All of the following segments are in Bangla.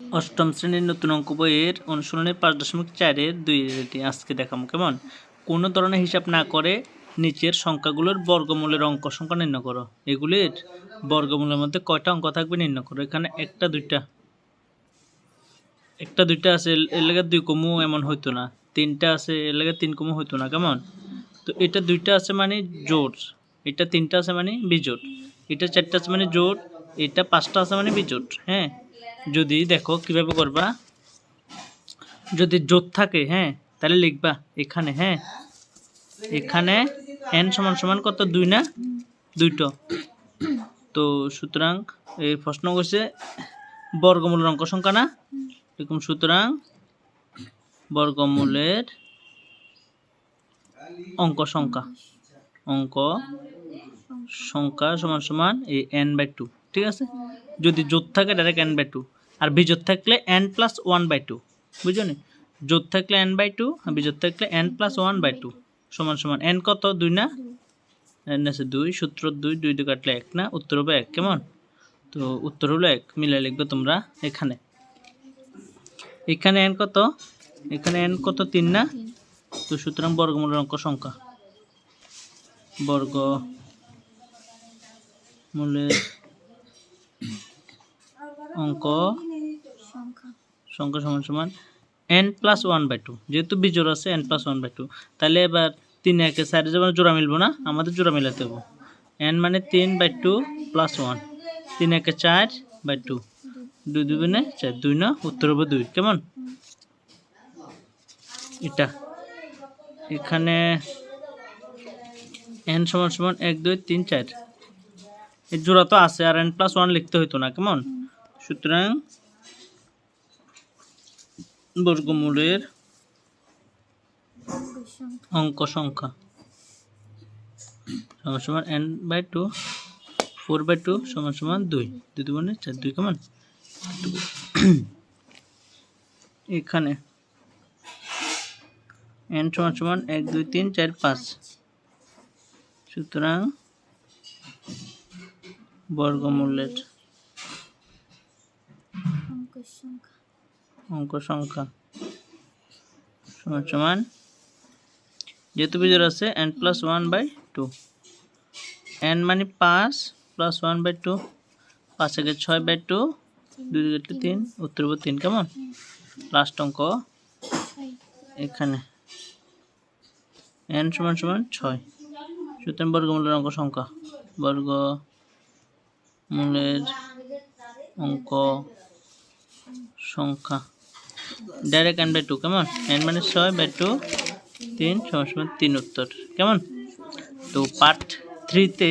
অষ্টম শ্রেণির নতুন অঙ্ক বইয়ের অনুশীলনের পাঁচ দশমিক চারের দুই এটি আজকে দেখাবো কেমন? কোনো ধরনের হিসাব না করে নিচের সংখ্যাগুলোর বর্গমূলের অঙ্ক সংখ্যা নির্ণয় করো। এগুলির বর্গমূলের মধ্যে কয়টা অঙ্ক থাকবে নির্ণয় করো। এখানে একটা, দুইটা। একটা, দুইটা আছে লেগে দুই কমু এমন হইতো না। তিনটা আছে, এর লেগে তিন কমু হইতো না। কেমন? তো এটা দুইটা আছে মানে জোর এটা তিনটা আছে মানে বিজোট এটা চারটা আছে মানে জোর এটা পাঁচটা আছে মানে বিজোট হ্যাঁ? যদি দেখো কীভাবে করবা? যদি জোট থাকে হ্যাঁ তাহলে লিখবা, এখানে হ্যাঁ এখানে এন সমান সমান কত? দুই না? দুইটো। তো সুতরাং এই প্রশ্ন করছে, বর্গমূলের অঙ্ক সংখ্যা না? এরকম সুতরাং বর্গমূলের অঙ্ক সংখ্যা অঙ্ক সংখ্যা সমান সমান এই এন বাই টু ঠিক আছে? যদি জোট থাকে ডাইরেক্ট এন বাই টু আর বিজোট থাকলে N plus one by two নি? জোট থাকলে এন বাই টু আর বিজোট থাকলে N plus one by two সমান সমান এন কত? দুই না? এন আছে দুই, সূত্র দুই দুই দু কাটলে এক না? উত্তর হবে এক, কেমন? তো উত্তর হলো এক, মিলে লিখবে তোমরা এখানে। এখানে এন কত? এখানে এন কত? তিন না? তো সুতরাং বর্গমূলের অঙ্ক সংখ্যা। বর্গ মূলের অঙ্ক। সংখ্যা। সমান সমান। N plus one by two যেহেতু বিজোড় আছে N plus one by two তাহলে এবার তিন একে সাইডে যেমন জোড়া মিলবো না আমাদের জোড়া মিলাতে হবে। এন মানে তিন বাই টু প্লাস ওয়ান তিন একে চার বাই টু দুই দুই মানে চার দুই না উত্তর হবে দুই। কেমন? এটা। এখানে এন সমান সমান এক দুই তিন চার। এর জোড়া তো আছে আর এন প্লাস ওয়ান লিখতে হইতো না কেমন? সুতরাং বর্গমূলের অঙ্ক সংখ্যা সমান সমান N by two four by two সমান সমান দুই। দুই দু মানে চার, দুই কেমন? এখানে এন সমান সমান এক, দুই, তিন, চার, পাঁচ। সুতরাং বর্গমূলের অঙ্ক সংখ্যা। সমান সমান। যেহেতু বিজোর আছে N plus one by two N মানে পাঁচ প্লাস ওয়ান বাই টু পাঁচ একে ছয় বাই টু দুই দুই তিন উত্তর তিন কেমন? লাস্ট অঙ্ক। এখানে। এন সমান সমান ছয়। সুতরাং বর্গমূলের অঙ্ক সংখ্যা। বর্গ মূলের অঙ্ক সংখ্যা। ডাইরেক্ট এন বাই টু কেমন? এন মানে ছয় বাই টু তিন, সমান তিন উত্তর। কেমন? তো পার্ট থ্রিতে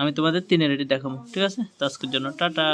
আমি তোমাদের তিনের এটি দেখাবো, ঠিক আছে? তো আজকের জন্য টাটা।